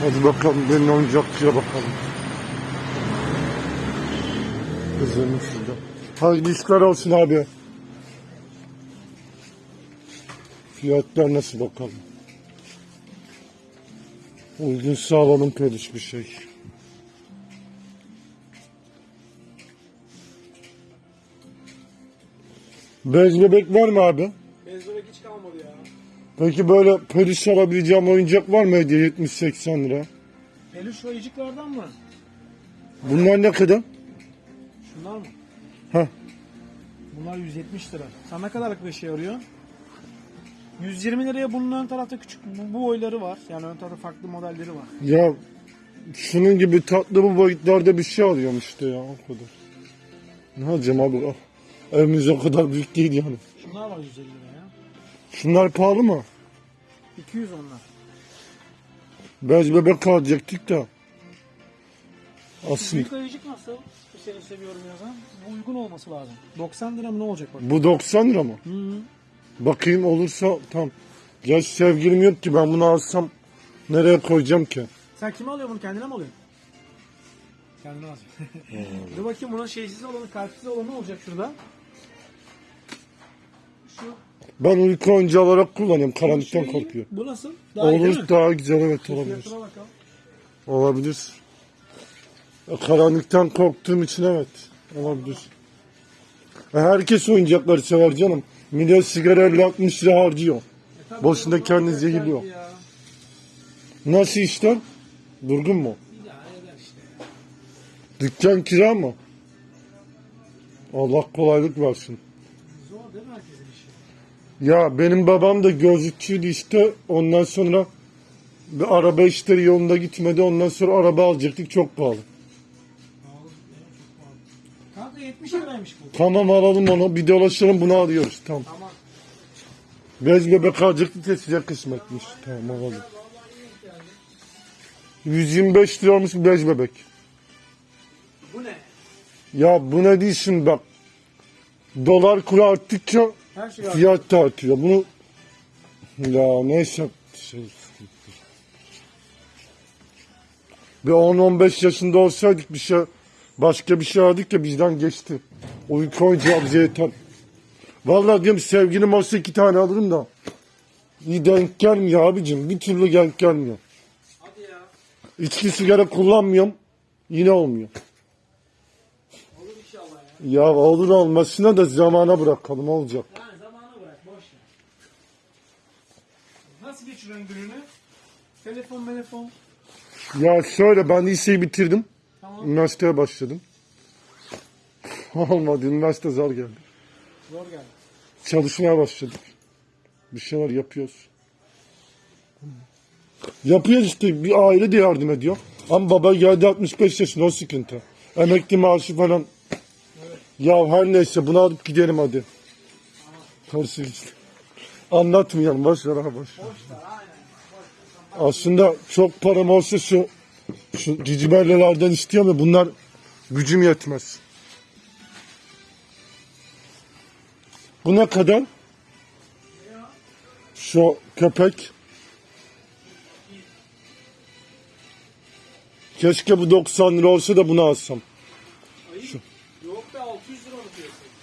Hadi bakalım benim oyuncakçıya bakalım. Kızım şurada. Hayırlı işler olsun abi. Fiyatlar nasıl bakalım. Uygun sağlamın peluş bir şey. Bez bebek var mı abi? Bezbebek hiç kalmadı ya. Peki böyle peluş alabileceğim oyuncak var mı hediye 70-80 lira? Peluş ayıcıklardan mı? Bunlar ne kadar? Şunlar mı? Heh. Bunlar 170 lira. Sen ne kadarlık bir şey arıyor? 120 liraya bunun ön tarafta küçük bu, bu boyları var. Yani ön tarafta farklı modelleri var. Ya şunun gibi tatlı bu boyutlarda bir şey alıyorum işte ya o kadar. Ne alacağım abi? Evimiz o kadar büyük değil yani. Şunlar var 150 liraya. Şunlar pahalı mı? 200 onlar. Bez bebek alacaktık da. Aslında Büyük ayıcık nasıl? Bu seni seviyorum yazan. Bu uygun olması lazım. 90 lira mı ne olacak bak. bu 90 lira mı? Hı hı. Bakayım olursa tam. Ya sevgilim yok ki ben bunu alsam nereye koyacağım ki? Sen kime alıyorsun bunu kendine mi alıyorsun? Kendine alacaksın. Dur bakayım bunun şeysiz olanı, kalpsiz olanı olacak şurada. Şu Ben oyuncağı olarak kullanıyorum. Karanlıktan Şey, korkuyor. Bu nasıl? Daha Olur daha güzel evet olabilir. Olabilir. E, Karanlıktan korktuğum için evet. Olabilir. E, Herkes oyuncakları sever canım. Millet sigara 50-60 lira harcıyor. E Boşuna kendini zehirliyor. Nasıl işler? Durgun mu? İşte. Dükkan kira mı? Allah kolaylık versin. Zor değil mi herkesin işi? Ya benim babam da gözlükçüydü işte. Ondan sonra bir araba işleri yolunda gitmedi. Ondan sonra araba alacaktık çok pahalı. Kanka 70 liraymış bu. Tamam alalım onu. Bir dolaşalım bunu alıyoruz. Tamam. Tamam. Bez bebek alacaktık da size kısmetmiş. Tamam alalım. 125 lira olmuş bez bebek. Bu ne? Ya bu ne değilsin bak. Dolar kuru arttıkça Her şey var. fiyat da artıyor. Bunu ya neyse şey, bir 10-15 yaşında olsaydık bir şey başka bir şey aldık ya bizden geçti. Uyku oyuncağı bize yeter. Vallahi diyorum sevgilim olsa iki tane alırım da. İyi denk gelmiyor abicim. Bir türlü denk gelmiyor. Hadi ya. İçki sigara kullanmıyorum. Yine olmuyor. Ya. Olur olmasına da zamana bırakalım olacak. Yani zamanı bırak boş ver. Nasıl geçiriyorsun gününü? Telefon telefon. Ya şöyle ben liseyi bitirdim. Tamam. Üniversiteye başladım. Olmadı. Üniversite zor geldi. Zor geldi. Çalışmaya başladık. Bir şeyler yapıyoruz. Yapıyoruz işte. Bir aile de yardım ediyor. Ama baba geldi 65 yaşında o sıkıntı. Emekli maaşı falan. Ya her neyse bunu alıp gidelim hadi. Karısı işte. Anlatmayalım. Boş ver ha boş. Aslında çok param olsa şu şu ciciberlelerden istiyorum ya bunlar gücüm yetmez. Bu ne kadar? Şu köpek. Keşke bu 90 lira olsa da bunu alsam.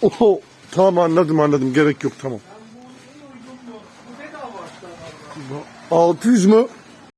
Oho, tamam anladım anladım gerek yok tamam. Ben bu en uygun bu. Bu bedava hatta. 600 mü?